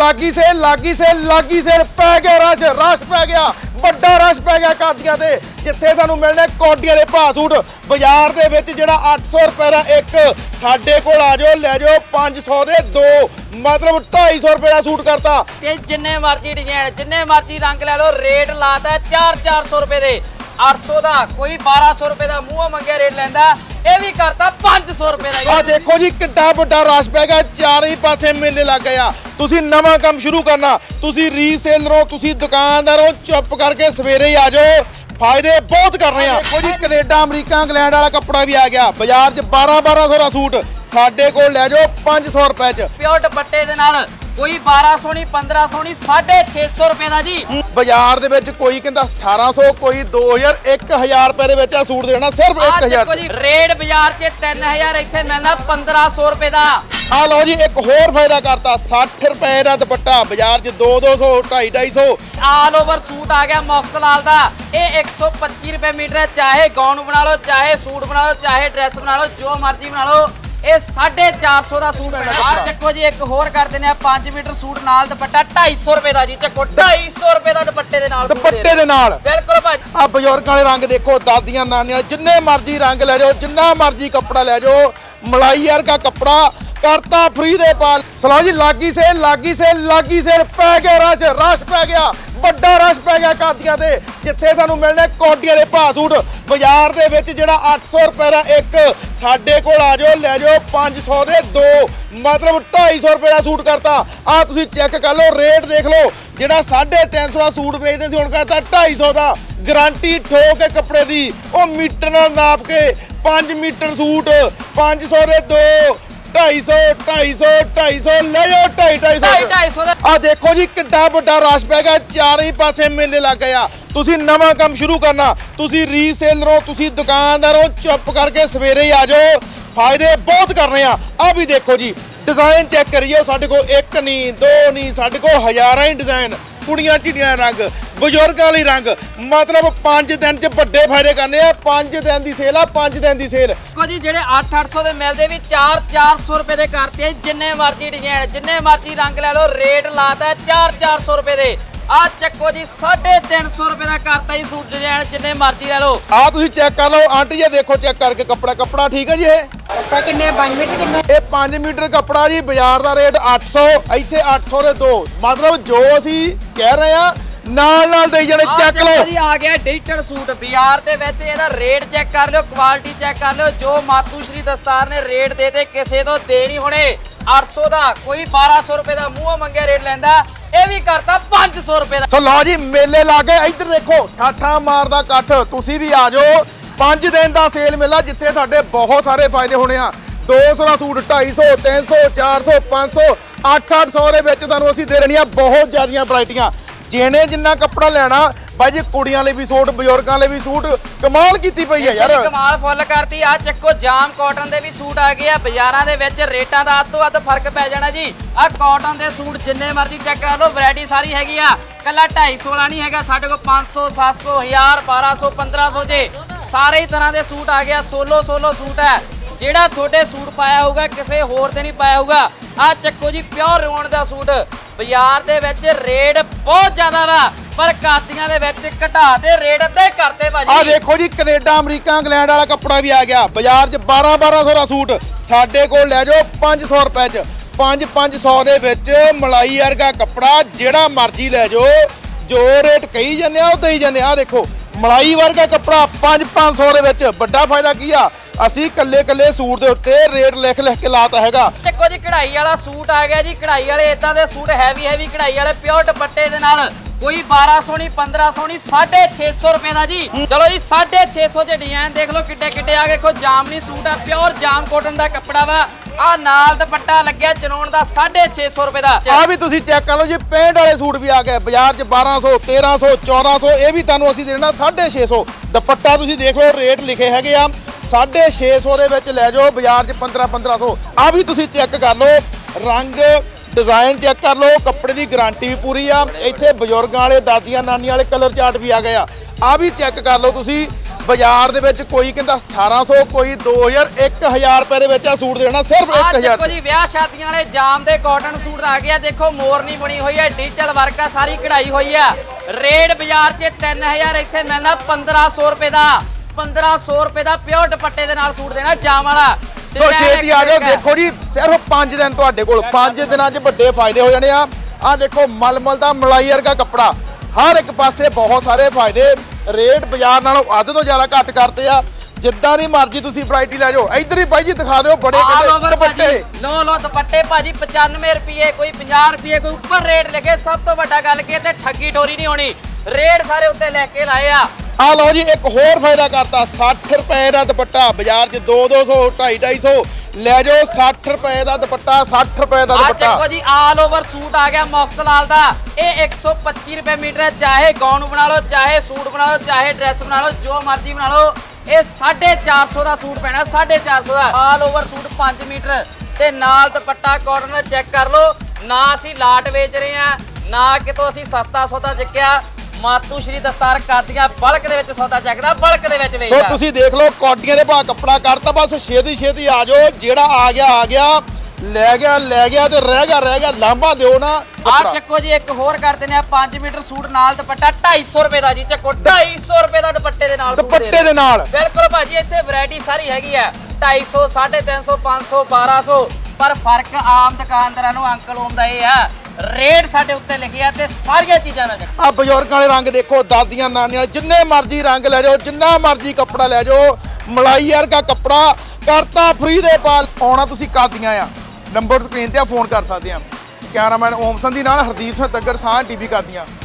ਲਾਗੀ ਸੇ ਲਾਗੀ ਸੇ ਲਾਗੀ ਸੇ ਪੈ ਗਿਆ ਰਸ਼ ਰਸ਼ ਪੈ ਗਿਆ ਵੱਡਾ ਰਸ਼ ਪੈ ਗਿਆ ਕਾਦੀਆਂ ਤੇ ਜਿੱਥੇ ਸਾਨੂੰ ਮਿਲਣੇ ਕੋਡੀਆਂ ਦੇ ਭਾਅ ਸੂਟ। ਬਾਜ਼ਾਰ ਦੇ ਵਿੱਚ ਜਿਹੜਾ 800 ਰੁਪਏ ਦਾ ਇੱਕ ਸਾਡੇ ਕੋਲ ਆ ਜਾਓ ਲੈ ਜਾਓ 500 ਦੇ ਦੋ ਮਤਲਬ 250 ਰੁਪਏ ਦਾ ਸੂਟ ਕਰਤਾ। ਤੇ ਜਿੰਨੇ ਮਰਜ਼ੀ ਡਿਜ਼ਾਈਨ ਜਿੰਨੇ ਮਰਜ਼ੀ ਰੰਗ ਲੈ ਲਓ ਰੇਟ ਲਾਤਾ 4-400 ਰੁਪਏ ਦੇ। 800 ਦਾ ਕੋਈ 1200 ਰੁਪਏ ਦਾ ਮੂੰਹੋਂ ਮੰਗਿਆ ਰੇਟ ਲੈਂਦਾ ਇਹ ਵੀ ਕਰਤਾ 500 ਰੁਪਏ ਦਾ ਆ ਦੇਖੋ ਜੀ ਕਿੱਡਾ ਵੱਡਾ ਰਸ਼ ਪੈ ਗਿਆ ਚਾਰੇ ਪਾਸੇ ਮੇਲੇ ਲੱਗ ਗਏ ਆ। ਤੁਸੀਂ ਨਵਾਂ ਕੰਮ ਸ਼ੁਰੂ ਕਰਨਾ। ਤੁਸੀਂ ਰੀਸੇਲਰ ਹੋ ਤੁਸੀਂ ਦੁਕਾਨਦਾਰ ਹੋ ਚੁੱਪ ਕਰਕੇ ਸਵੇਰੇ ਹੀ ਆ ਜਾਓ। ਫਾਇਦੇ ਬਹੁਤ ਕਰ ਰਹੇ ਆ। ਦੇਖੋ ਜੀ ਕੈਨੇਡਾ ਅਮਰੀਕਾ ਇੰਗਲੈਂਡ ਵਾਲਾ ਕੱਪੜਾ ਵੀ ਆ ਗਿਆ। ਬਾਜ਼ਾਰ 'ਚ 12 1200 ਦਾ ਸੂਟ ਸਾਡੇ ਕੋਲ ਲੈ ਜਾਓ 500 ਰੁਪਏ 'ਚ। ਪਿਓਰ ਦੁਪੱਟੇ ਦੇ ਨਾਲ ਕੋਈ 1200 ਨਹੀਂ 1500 ਨਹੀਂ 650 ਰੁਪਏ ਦਾ ਜੀ। ਬਾਜ਼ਾਰ ਦੇ ਵਿੱਚ ਕੋਈ ਕਹਿੰਦਾ 1800 ਕੋਈ 2000 1000 ਰੁਪਏ ਦੇ ਵਿੱਚ ਆ ਸੂਟ ਦੇਣਾ ਸਿਰਫ ਆ 1000 ਦੇਖੋ ਜੀ ਰੇਟ ਬਾਜ਼ਾਰ 'ਚ 3000 ਇੱਥੇ ਮਿਲਦਾ 1500 ਰੁਪਏ ਦਾ। ਆ ਲਓ ਜੀ ਇੱਕ ਹੋਰ ਫਾਇਦਾ ਕਰਤਾ 60 ਰੁਪਏ ਦਾ ਦੁਪੱਟਾ ਬਾਜ਼ਾਰ 'ਚ 2 200 250 250 ਆਲ ਓਵਰ ਸੂਟ ਆ ਗਿਆ ਮੁਫਤਲਾਲ ਦਾ। ਇਹ 125 ਰੁਪਏ ਮੀਟਰ ਹੈ ਚਾਹੇ ਗਾਊਨ ਬਣਾ ਲਓ ਚਾਹੇ ਸੂਟ ਬਣਾ ਲਓ ਚਾਹੇ ਡਰੈਸ ਬਣਾ ਲਓ ਜੋ ਮਰਜ਼ੀ ਬਣਾ ਲਓ। ਇਹ 450 ਦਾ ਸੂਟ ਹੈ ਆ ਚੱਕੋ ਜੀ ਇੱਕ ਹੋਰ ਕਰ ਦਿੰਦੇ ਆ 5 ਮੀਟਰ ਸੂਟ ਨਾਲ ਦੁਪੱਟਾ 250 ਰੁਪਏ ਦਾ ਜੀ ਚੱਕੋ 250 ਰੁਪਏ ਦਾ ਦੁਪੱਟੇ ਦੇ ਨਾਲ ਸੂਟ ਦੇ ਦੁਪੱਟੇ ਦੇ ਨਾਲ। ਬਿਲਕੁਲ ਭਾਜੀ ਆ ਬਜ਼ੁਰਗਾਂ ਵਾਲੇ ਰੰਗ ਦੇਖੋ ਦਾਦੀਆਂ ਨਾਨੀਆਂ ਜਿੰਨੇ ਮਰਜ਼ੀ ਰੰਗ ਲੈ ਜਾਓ ਜਿੰਨਾ ਮਰਜ਼ੀ ਕੱਪੜਾ ਲੈ ਜਾਓ ਮਲਾਈ ਵਰਗਾ ਕੱਪੜਾ ਕਰਤਾ ਫ੍ਰੀ ਦੇ ਪਾਲ। ਸਲਾਹ ਜੀ ਲਾਗੀ ਸੇ ਲਾਗੀ ਸੇ ਲਾਗੀ ਸੇ ਪੈ ਗਿਆ ਰਸ਼ ਰਸ਼ ਪੈ ਗਿਆ। ਵੱਡਾ ਰਸ਼ ਪੈ ਗਿਆ ਕਾਦੀਆਂ ਤੇ ਜਿੱਥੇ ਸਾਨੂੰ ਮਿਲਣੇ ਕੋਡੀਆਂ ਦੇ ਭਾਅ ਸੂਟ। ਬਾਜ਼ਾਰ ਦੇ ਵਿੱਚ ਜਿਹੜਾ 800 ਰੁਪਏ ਦਾ ਇੱਕ ਸਾਡੇ ਕੋਲ ਆ ਜਾਓ, ਲੈ ਜਾਓ 500 ਦੇ ਦੋ, ਮਤਲਬ 250 ਰੁਪਏ ਦਾ ਸੂਟ ਕਰਤਾ। ਆ ਤੁਸੀਂ ਚੈੱਕ ਕਰ ਲਓ, ਰੇਟ ਦੇਖ ਲਓ, ਜਿਹੜਾ 350 ਦਾ ਸੂਟ ਵੇਚਦੇ ਸੀ, ਹੁਣ ਕਰਤਾ 250 ਦਾ। ਗਾਰੰਟੀ ਠੋਕ ਕੇ ਕੱਪੜੇ ਦੀ, ਉਹ ਮੀਟਰ ਨਾਲ ਨਾਪ ਕੇ 5 ਮੀਟਰ ਸੂਟ 500 ਦੇ ਦੋ 250 250 250 ਲੈ ਜਾਓ 250 ਢਾਈ 250 ਦਾ ਆ ਦੇਖੋ ਜੀ ਕਿੱਡਾ ਵੱਡਾ ਰਸ਼ ਪੈ ਗਿਆ ਚਾਰੇ ਪਾਸੇ ਮੇਲੇ ਲੱਗ ਗਏ ਆ। ਤੁਸੀਂ ਨਵਾਂ ਕੰਮ ਸ਼ੁਰੂ ਕਰਨਾ। ਤੁਸੀਂ ਰੀਸੇਲਰ ਹੋ ਤੁਸੀਂ ਦੁਕਾਨਦਾਰ ਹੋ ਚੁੱਪ ਕਰਕੇ ਸਵੇਰੇ ਹੀ ਆ ਜਾਓ। ਫਾਇਦੇ ਬਹੁਤ ਕਰ ਰਹੇ ਆ। ਆ ਵੀ ਦੇਖੋ ਜੀ ਡਿਜ਼ਾਈਨ ਚੈੱਕ ਕਰੀਓ ਸਾਡੇ ਕੋਲ ਇੱਕ ਨਹੀਂ ਦੋ ਨਹੀਂ ਸਾਡੇ ਕੋਲ ਹਜ਼ਾਰਾਂ ਹੀ ਡਿਜ਼ਾਈਨ ਕੁੜੀਆਂ ਚਿੜੀਆਂ ਰੰਗ ਬਜ਼ੁਰਗਾਂ ਲਈ ਰੰਗ। ਮਤਲਬ 5 ਦਿਨ ਚ ਵੱਡੇ ਫਾਇਦੇ ਕਰਨੇ ਆ। 5 ਦਿਨ ਦੀ ਸੇਲ ਆ 5 ਦਿਨ ਦੀ ਸੇਲ। ਦੇਖੋ ਜੀ ਜਿਹੜੇ 8-800 ਦੇ ਮਿਲਦੇ ਵੀ 4-400 ਰੁਪਏ ਦੇ ਕਰਤੇ ਆ, ਜਿੰਨੇ ਮਰਜ਼ੀ ਡਿਜ਼ਾਈਨ ਜਿੰਨੇ ਮਰਜ਼ੀ ਰੰਗ ਲੈ ਲਓ ਰੇਟ ਲਾਤਾ 4-400 ਰੁਪਏ ਦੇ। ਆ ਚੱਕੋ ਜੀ 350 ਰੁਪਏ ਦਾ ਕਰਤਾ ਜੀ ਸੂਟ ਡਿਜ਼ਾਈਨ ਜਿੰਨੇ ਮਰਜ਼ੀ ਲੈ ਲਓ। ਆ ਤੁਸੀਂ ਚੈੱਕ ਕਰ ਲਓ ਆਂਟੀ ਜੀ ਦੇਖੋ ਚੈੱਕ ਕਰਕੇ ਕੱਪੜਾ ਕੱਪੜਾ ਠੀਕ ਹੈ ਜੀ ਇਹ? ਕੱਪੜਾ ਕਿੰਨੇ 5 ਮੀਟਰ ਕਿੰਨੇ? ਇਹ 5 ਮੀਟਰ ਕੱਪੜਾ ਜੀ ਬਾਜ਼ਾਰ ਦਾ ਰੇਟ 800 ਇੱਥੇ 800 ਦੇ ਦੋ। ਮਤਲਬ ਜੋ ਅਸੀਂ ਕਹਿ ਰਹੇ ਆ ਨਾਲ ਨਾਲ ਦੇਈ ਜਾਣੇ ਆਹ ਚੱਕ ਦੇਖੋ ਲਓ। ਜੀ ਆ ਗਿਆ ਡਿਜੀਟਲ ਸੂਟ। ਬਾਜ਼ਾਰ ਦੇ ਵਿੱਚ ਇਹਦਾ ਰੇਟ ਚੈੱਕ ਕਰ ਲਿਓ ਕੁਆਲਿਟੀ ਚੈੱਕ ਕਰ ਲਿਓ। ਜੋ ਮਾਤੂ ਸ਼੍ਰੀ ਦਸਤਾਰ ਨੇ ਰੇਟ ਦੇ ਤੇ ਕਿਸੇ ਤੋਂ ਦੇ ਨਹੀਂ ਹੋਣੇ 800 ਦਾ ਕੋਈ 1200 ਰੁਪਏ ਦਾ ਮੂੰਹੋਂ ਮੰਗਿਆ ਰੇਟ ਲੈਂਦਾ ਇਹ ਵੀ ਕਰਤਾ 500 ਰੁਪਏ ਦਾ। ਸੋ ਲਓ ਜੀ ਮੇਲੇ ਲਾ ਕੇ ਇੱਧਰ ਦੇਖੋ ਠਾਠਾ ਮਾਰਦਾ ਇਕੱਠ। ਤੁਸੀਂ ਵੀ ਆ ਜਾਓ। 5 ਦਿਨ ਦਾ ਸੇਲ ਮੇਲਾ ਜਿੱਥੇ ਸਾਡੇ ਬਹੁਤ ਸਾਰੇ ਫਾਇਦੇ ਹੋਣੇ ਆ। 200 ਦਾ ਸੂਟ 250 300 400 500 8-800 ਦੇ ਵਿੱਚ ਤੁਹਾਨੂੰ ਅਸੀਂ ਦੇ ਰਹੀਆਂ ਬਹੁਤ ਜ਼ਿਆਦੀਆਂ ਵੈਰਾਈਟੀਆਂ। ਜਿਹਨੇ ਜਿੰਨਾ ਕੱਪੜਾ ਲੈਣਾ, ਬਾਈ ਜੀ ਕੁੜੀਆਂ ਲਈ ਵੀ ਸੂਟ, ਬਜ਼ੁਰਗਾਂ ਲਈ ਵੀ ਸੂਟ, ਕਮਾਲ ਕੀਤੀ ਪਈ ਹੈ ਯਾਰ। ਕਮਾਲ ਫੁੱਲ ਕਰਤੀ। ਆ ਚੱਕੋ, ਜਾਮ ਕਾਟਨ ਦੇ ਵੀ ਸੂਟ ਆ ਗਏ ਆ। ਬਾਜ਼ਾਰਾਂ ਦੇ ਵਿੱਚ ਰੇਟਾਂ ਦਾ ਅੱਧ ਤੋਂ ਅੱਧ ਫ਼ਰਕ ਪੈ ਜਾਣਾ ਜੀ। ਆ ਕਾਟਨ ਦੇ ਸੂਟ ਜਿੰਨੇ ਮਰਜ਼ੀ ਚੈੱਕ ਕਰ ਲਓ ਵੈਰਾਈਟੀ ਸਾਰੀ ਹੈਗੀ ਆ। ਕੱਲਾ 250 ਵਾਲਾ ਨਹੀਂ ਹੈਗਾ, ਸਾਡੇ ਕੋਲ 500 700 1000 1200 1500 ਜੇ। ਸਾਰੇ ਹੀ ਤਰ੍ਹਾਂ ਦੇ ਸੂਟ ਆ ਗਿਆ ਸੋਲੋ ਸੋਲੋ ਸੂਟ ਹੈ। ਜਿਹੜਾ ਤੁਹਾਡੇ ਸੂਟ ਪਾਇਆ ਹੋਊਗਾ, ਕਿਸੇ ਹੋਰ ਤੇ ਨਹੀਂ ਪਾਇਆ ਹੋਊਗਾ। ਆ ਚੱਕੋ ਜੀ ਪਿਓਰ ਰੋਣ ਦਾ ਸੂਟ। ਬਾਜ਼ਾਰ ਦੇ ਵਿੱਚ ਰੇਟ ਬਹੁਤ ਜ਼ਿਆਦਾ ਵਾ, ਪਰ ਕਾਤੀਆਂ ਦੇ ਵਿੱਚ ਘਟਾ ਤੇ ਰੇਟ ਅੱਧੇ ਕਰਤੇ ਆ ਦੇਖੋ ਜੀ, ਕੈਨੇਡਾ, ਅਮਰੀਕਾ, ਇੰਗਲੈਂਡ ਵਾਲਾ ਕੱਪੜਾ ਵੀ ਆ ਗਿਆ। ਬਾਜ਼ਾਰ 'ਚ 12 1200 ਦਾ ਸੂਟ। ਸਾਡੇ ਕੋਲ ਲੈ ਜਾਓ 500 ਰੁਪਏ 'ਚ। 5 500 ਦੇ ਵਿੱਚ ਮਲਾਈ ਵਰਗਾ ਕੱਪੜਾ, ਜਿਹੜਾ ਮਰਜ਼ੀ ਲੈ ਜਾਓ। ਜੋ ਰੇਟ ਕਹੀ ਜਾਂਦੇ ਆ, ਉਹ ਦੇਈ ਜਾਂਦੇ ਆ। ਆਹ ਦੇਖੋ ਮਲਾਈ ਵਰਗਾ ਕੱਪੜਾ 5 500 ਦੇ ਵਿੱਚ। ਵੱਡਾ ਫਾਇਦਾ ਕੀ ਆ? ਅਸੀਂ ਕੱਲੇ ਕੱਲੇ ਸੂਟ ਦੇ ਉੱਤੇ ਰੇਟ ਲਿਖ ਲਿਖ ਕੇ ਲਾਤਾ ਹੈਗਾ। ਦੇਖੋ ਜੀ, ਕਢਾਈ ਵਾਲਾ ਸੂਟ ਆ ਗਿਆ ਜੀ। ਕਢਾਈ ਵਾਲੇ ਇਦਾਂ ਦੇ ਸੂਟ ਹੈਵੀ ਹੈਵੀ ਕਢਾਈ ਵਾਲੇ ਪਿਓਰ ਦੁਪੱਟੇ ਦੇ ਨਾਲ ਕੋਈ 1200 ਨਹੀਂ 1500 ਨਹੀਂ 650 ਰੁਪਏ ਦਾ ਜੀ। ਚਲੋ ਜੀ 650 ਚ ਡਿਜ਼ਾਈਨ ਦੇਖ ਲਓ ਕਿੱਡੇ ਕਿੱਡੇ ਆ। ਗਏ ਦੇਖੋ, ਜਾਮਨੀ ਸੂਟ ਆ ਪਿਓਰ ਜਾਮ ਕੋਟਨ ਦਾ ਕੱਪੜਾ ਵਾ। ਆ ਨਾਲ ਦੁਪੱਟਾ ਲੱਗਿਆ ਚਨੋਣ ਦਾ 650 ਰੁਪਏ ਦਾ। ਆ ਵੀ ਤੁਸੀਂ ਚੈੱਕ ਕਰ ਲਓ ਜੀ ਪੇਂਟ ਵਾਲੇ ਸੂਟ ਵੀ ਆ ਗਏ, ਬਾਜ਼ਾਰ 'ਚ 1200 1300 1400 ਇਹ ਵੀ ਤੁਹਾਨੂੰ ਅਸੀਂ ਦੇਣਾ 650 ਦੁਪੱਟਾ ਤੁਸੀਂ ਦੇਖ ਲਓ, ਰੇਟ ਲਿਖੇ ਹੈਗੇ ਆ 650 ਦੇ ਵਿੱਚ ਲੈ ਜਾਓ, ਬਾਜ਼ਾਰ 'ਚ 15 1500 ਆ ਵੀ ਤੁਸੀਂ ਚੈੱਕ ਕਰ ਲਓ, ਰੰਗ, ਡਿਜ਼ਾਈਨ ਚੈੱਕ ਕਰ ਲਓ, ਕੱਪੜੇ ਦੀ ਗਾਰੰਟੀ ਵੀ ਪੂਰੀ ਆ। ਇੱਥੇ ਬਜ਼ੁਰਗਾਂ ਵਾਲੇ, ਦਾਦੀਆਂ, ਨਾਨੀਆਂ ਵਾਲੇ ਕਲਰ ਚਾਰਟ ਵੀ ਆ ਗਏ ਆ। ਆ ਵੀ ਚੈੱਕ ਕਰ ਲਓ ਤੁਸੀਂ ਬਾਜ਼ਾਰ ਦੇ ਵਿੱਚ ਕੋਈ ਕਹਿੰਦਾ 1800 ਕੋਈ 2000 1000 ਰੁਪਏ ਦੇ ਵਿੱਚ ਆ ਸੂਟ ਦੇਣਾ ਸਿਰਫ ਆ 1000 ਦੇਖੋ ਜੀ ਵਿਆਹ ਸ਼ਾਦੀਆਂ ਵਾਲੇ ਜਾਮ ਦੇ ਕਾਟਨ ਸੂਟ ਆ ਗਿਆ ਦੇਖੋ ਮੋਰਨੀ ਬਣੀ ਹੋਈ ਹੈ ਡਿਜੀਟਲ ਵਰਕ ਆ ਸਾਰੀ ਕਢਾਈ ਹੋਈ ਆ। ਰੇਟ ਬਾਜ਼ਾਰ 'ਚ 3000 ਇੱਥੇ ਮਿਲਣਾ 1500 ਰੁਪਏ ਦਾ 1500 ਰੁਪਏ ਦਾ ਪਿਓਰ ਦੁਪੱਟੇ ਦੇ ਨਾਲ ਸੂਟ ਦੇਣਾ ਜਾਮ ਵਾਲਾ। ਸੋ ਛੇਤੀ ਆ ਜਾਓ। ਦੇਖੋ ਜੀ ਸਿਰਫ 5 ਦਿਨ ਤੁਹਾਡੇ ਕੋਲ 5 ਦਿਨਾਂ 'ਚ ਵੱਡੇ ਫਾਇਦੇ ਹੋ ਜਾਣੇ ਆ। ਆ ਦੇਖੋ ਮਲਮਲ ਦਾ ਮਲਾਈ ਵਰਗਾ ਕੱਪੜਾ ਹਰ ਇੱਕ ਪਾਸੇ ਬਹੁਤ ਸਾਰੇ ਫਾਇਦੇ। ਰੇਟ ਬਾਜ਼ਾਰ ਨਾਲੋਂ ਅੱਧ ਤੋਂ ਜ਼ਿਆਦਾ ਘੱਟ ਕਰਤੇ ਆ। ਜਿੱਦਾਂ ਦੀ ਮਰਜ਼ੀ ਤੁਸੀਂ ਵੈਰਾਈਟੀ ਲੈ ਜਾਓ। ਇੱਧਰ ਹੀ ਬਾਈ ਜੀ ਦਿਖਾ ਦਿਓ ਬੜੇ ਦੁਪੱਟੇ ਭਾਜੀ। ਲੋ ਲੋ ਦੁਪੱਟੇ ਭਾਜੀ 95 ਰੁਪਏ ਕੋਈ 50 ਰੁਪਏ ਕੋਈ ਉੱਪਰ ਰੇਟ ਲੱਗੇ। ਸਭ ਤੋਂ ਵੱਡਾ ਗੱਲ ਕੀ ਤੇ ਠੱਗੀ ਠੋਰੀ ਨਹੀਂ ਹੋਣੀ। ਰੇਟ ਸਾਰੇ ਉੱਤੇ ਲੈ ਕੇ ਲਾਏ ਆ। ਆ ਲਓ ਜੀ ਇੱਕ ਹੋਰ ਫਾਇਦਾ ਕਰਤਾ 60 ਰੁਪਏ ਦਾ ਦੁਪੱਟਾ। ਬਾਜ਼ਾਰ 'ਚ 2 200 250 250 ਲੈ ਜਾਓ 60 ਰੁਪਏ ਦਾ ਦੁਪੱਟਾ 60 ਰੁਪਏ ਦਾ ਆ ਦੁਪੱਟਾ। ਚੱਕੋ ਜੀ ਆਲ ਓਵਰ ਸੂਟ ਆ ਗਿਆ ਮੁਫਤ ਲਾਲ ਦਾ। ਇਹ 125 ਰੁਪਏ ਮੀਟਰ ਹੈ ਚਾਹੇ ਗਾਊਨ ਬਣਾ ਲਓ ਚਾਹੇ ਸੂਟ ਬਣਾ ਲਓ ਚਾਹੇ ਡਰੈਸ ਬਣਾ ਲਓ ਜੋ ਮਰਜ਼ੀ ਬਣਾ ਲਓ। ਇਹ 450 ਦਾ ਸੂਟ ਪੈਣਾ 450 ਦਾ। All over suit 5 metre. ਤੇ ਨਾਲ ਦੁਪੱਟਾ ਕਾਟਨ ਦਾ ਚੈੱਕ ਕਰ ਲਓ। ਨਾ ਅਸੀਂ ਲਾਟ ਵੇਚ ਰਹੇ ਆ ਨਾ ਕਿਤੋਂ ਅਸੀਂ ਸਸਤਾ ਸੌਦਾ ਚੱਕਿਆ ਮਾਤੂ ਸ਼੍ਰੀ ਦਸਤਾਰ ਕਾਦੀਆਂ ਬਲਕ ਦੇ ਵਿੱਚ ਸੌਦਾ ਚੱਕਦਾ ਬਲਕ ਦੇ ਵਿੱਚ ਸੋ ਵੇਚਦਾ ਤੁਸੀਂ ਦੇਖ ਲਓ ਕੋਟੀਆਂ ਦੇ ਭਾਅ ਕੱਪੜਾ ਕਰਤਾ ਬਸ ਛੇਤੀ ਛੇਤੀ ਆ ਜਾਓ ਜਿਹੜਾ ਆ ਗਿਆ ਆ ਗਿਆ ਲੈ ਗਿਆ ਲੈ ਗਿਆ ਤੇ ਰਹਿ ਗਿਆ ਰਹਿ ਗਿਆ ਲਾਂਭਾ ਦਿਓ ਨਾ ਆ ਕੱਪੜਾ। ਚੱਕੋ ਜੀ ਇੱਕ ਹੋਰ ਕਰ ਦਿੰਦੇ ਆ 5 ਮੀਟਰ ਸੂਟ ਨਾਲ ਦੁਪੱਟਾ 250 ਰੁਪਏ ਦਾ ਜੀ ਚੱਕੋ 250 ਰੁਪਏ ਦਾ ਦੁਪੱਟੇ ਦੇ ਨਾਲ ਸੂਟ ਦੇ ਦੁਪੱਟੇ ਦੇ ਨਾਲ। ਬਿਲਕੁਲ ਭਾਜੀ ਇੱਥੇ ਵੈਰਾਈਟੀ ਸਾਰੀ ਹੈਗੀ ਆ 250 350 500 1200 ਪਰ ਫ਼ਰਕ ਆਮ ਦੁਕਾਨਦਾਰਾਂ ਨੂੰ ਅੰਕਲ ਓਮ ਦਾ ਇਹ ਆ। ਰੇਟ ਸਾਡੇ ਉੱਤੇ ਲਿਖਿਆ ਆ ਤੇ ਸਾਰੀਆਂ ਚੀਜ਼ਾਂ ਮਿਲ ਆ ਬਜ਼ੁਰਗਾਂ ਵਾਲੇ ਰੰਗ ਦੇਖੋ, ਦਾਦੀਆਂ, ਨਾਨੀਆਂ ਵਾਲੇ, ਜਿੰਨੇ ਮਰਜ਼ੀ ਰੰਗ ਲੈ ਜਾਓ, ਜਿੰਨਾ ਮਰਜ਼ੀ ਕੱਪੜਾ ਲੈ ਜਾਓ, ਮਲਾਈ ਵਰਗਾ ਕੱਪੜਾ ਕਰਤਾ ਫ੍ਰੀ ਦੇ ਪਾਲ ਆਉਣਾ ਤੁਸੀਂ ਕਾਦੀਆਂ ਆ? ਨੰਬਰ ਸਕਰੀਨ ਤੇ ਆ ਫੋਨ ਕਰ ਸਕਦੇ ਆ। ਕੈਮਰਾਮੈਨ ਓਮ ਸੰਧੀ ਨਾਲ ਹਰਦੀਪ ਸਿੰਘ ਤੱਗੜ ਸਾਹ ਟੀਵੀ ਕਾਦੀਆਂ।